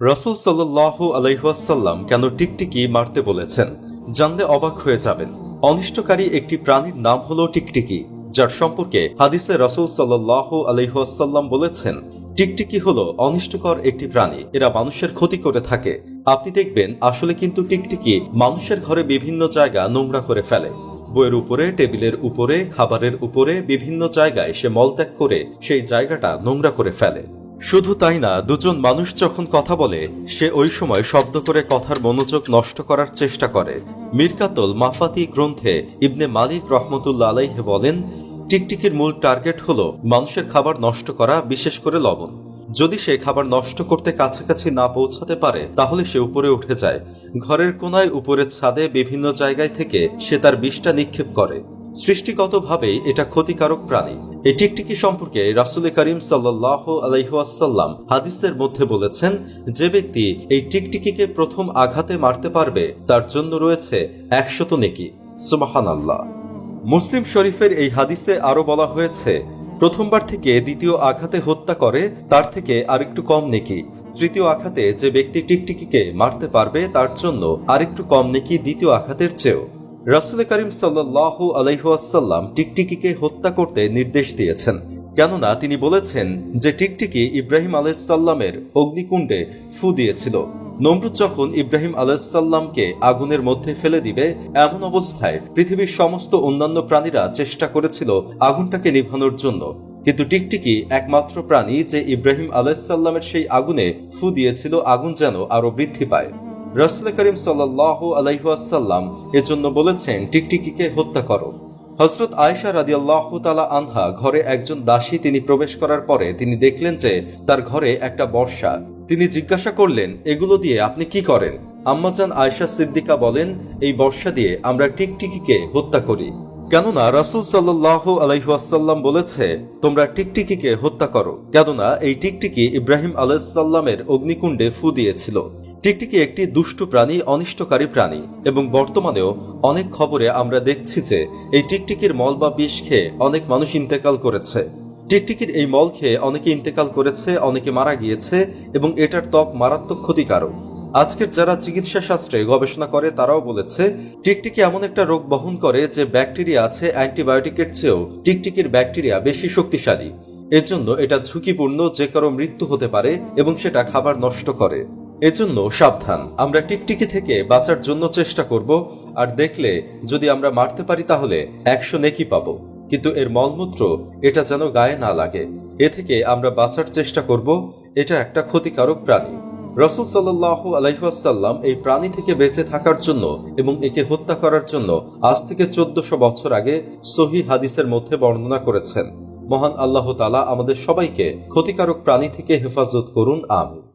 রসুল সাল্লাহ আলাইহাসাল্লাম কেন টিকটিকি মারতে বলেছেন, জানলে অবাক হয়ে যাবেন। অনিষ্টকারী একটি প্রাণীর নাম হলো টিকটিকি, যার সম্পর্কে হাদিসে রসুল সাল্লাহ আলাইহাসাল্লাম বলেছেন, টিকটিকি হলো অনিষ্টকর একটি প্রাণী, এরা মানুষের ক্ষতি করে থাকে। আপনি দেখবেন, আসলে কিন্তু টিকটিকি মানুষের ঘরে বিভিন্ন জায়গা নোংরা করে ফেলে। বইয়ের উপরে, টেবিলের উপরে, খাবারের উপরে বিভিন্ন জায়গায় সে মলত্যাগ করে সেই জায়গাটা নোংরা করে ফেলে। শুধু তাই না, দুজন মানুষ যখন কথা বলে, সে ওই সময় শব্দ করে কথার মনোযোগ নষ্ট করার চেষ্টা করে। মিরকাতল মাফাতি গ্রন্থে ইবনে মালিক রহমতুল্লা আলাইহে বলেন, টিকটিকির মূল টার্গেট হলো মানুষের খাবার নষ্ট করা, বিশেষ করে লবণ। যদি সে খাবার নষ্ট করতে কাছাকাছি না পৌঁছাতে পারে, তাহলে সে উপরে উঠে যায়। ঘরের কোনায় উপরের ছাদে বিভিন্ন জায়গায় থেকে সে তার বিষটা নিক্ষেপ করে। সৃষ্টিগতভাবেই এটা ক্ষতিকারক প্রাণী। এই টিকটিকি সম্পর্কে রাসুল করিম সাল্লাহ আলাইহাসাল্লাম হাদিসের মধ্যে বলেছেন, যে ব্যক্তি এই টিকটিকিকে প্রথম আঘাতে মারতে পারবে, তার জন্য রয়েছে একশত নেকি। সুবাহান আল্লাহ মুসলিম শরীফের এই হাদিসে আরও বলা হয়েছে, প্রথমবার থেকে দ্বিতীয় আঘাতে হত্যা করে, তার থেকে আরেকটু কম নেকি। তৃতীয় আঘাতে যে ব্যক্তি টিকটিকিকে মারতে পারবে, তার জন্য আরেকটু কম নেকি দ্বিতীয় আঘাতের চেয়েও। রাসুল করিম সাল্লাহ আলাইহাসাল্লাম টিকটিকিকে হত্যা করতে নির্দেশ দিয়েছেন। কেননা তিনি বলেছেন যে টিকটিকি ইব্রাহিম আলাইসাল্লামের অগ্নিকুণ্ডে ফু দিয়েছিল। নমরুদ যখন ইব্রাহিম আলাইসাল্লামকে আগুনের মধ্যে ফেলে দিবে, এমন অবস্থায় পৃথিবীর সমস্ত অন্যান্য প্রাণীরা চেষ্টা করেছিল আগুনটাকে নিভানোর জন্য। কিন্তু টিকটিকি একমাত্র প্রাণী যে ইব্রাহিম আলাইসাল্লামের সেই আগুনে ফু দিয়েছিল, আগুন যেন আরও বৃদ্ধি পায়। রসুল করিম সাল্লাহ আলাইহাসাল্লাম এজন্য বলেছেন, টিকটিকিকে হত্যা করো। হজরত আয়সা রাদি আল্লাহ তালা আনহা ঘরে একজন দাসী তিনি প্রবেশ করার পরে তিনি দেখলেন যে তার ঘরে একটা বর্ষা। তিনি জিজ্ঞাসা করলেন, এগুলো দিয়ে আপনি কি করেন? আম্মাজান আয়সা সিদ্দিকা বলেন, এই বর্ষা দিয়ে আমরা টিকটিকিকে হত্যা করি। কেননা রাসুল সাল্লাহ আলাইহাসাল্লাম বলেছে, তোমরা টিকটিকিকে হত্যা করো। কেননা এই টিকটিকি ইব্রাহিম আলাইসাল্লামের অগ্নিকুণ্ডে ফু দিয়েছিল। টিকটিকি একটি দুষ্টু প্রাণী, অনিষ্টকারী প্রাণী এবং বর্তমানেও অনেক খবরে আমরা দেখছি যে এই টিকটিকির মল বা বিষ খেয়ে অনেক মানুষ ইন্তেকাল করেছে। টিকটিকির এই মল খেয়ে অনেকে ইন্তেকাল করেছে, অনেকে মারা গিয়েছে এবং এটার ত্বক মারাত্মক ক্ষতিকারক। আজকের যারা চিকিৎসা শাস্ত্রে গবেষণা করে, তারাও বলেছে, টিকটিকি এমন একটা রোগ বহন করে যে ব্যাকটেরিয়া আছে অ্যান্টিবায়োটিকের চেয়েও টিকটিকির ব্যাকটেরিয়া বেশি শক্তিশালী। এজন্য এটা ঝুঁকিপূর্ণ যে কারও মৃত্যু হতে পারে এবং সেটা খাবার নষ্ট করে। এজন্য সাবধান। আমরা টিকটিকি থেকে বাঁচার জন্য চেষ্টা করব, আর দেখলে যদি আমরা মারতে পারি তাহলে একশো নেকি পাবো। কিন্তু এর মলমূত্র এটা যেন গায়ে না লাগে। এ থেকে আমরা বাঁচার চেষ্টা করব, এটা একটা ক্ষতিকারক প্রাণী। রসুল সাল্লাহ আলাইহাসাল্লাম এই প্রাণী থেকে বেঁচে থাকার জন্য এবং একে হত্যা করার জন্য আজ থেকে চোদ্দশো বছর আগে সহি হাদিসের মধ্যে বর্ণনা করেছেন। মহান আল্লাহ তালা আমাদের সবাইকে ক্ষতিকারক প্রাণী থেকে হেফাজত করুন আমি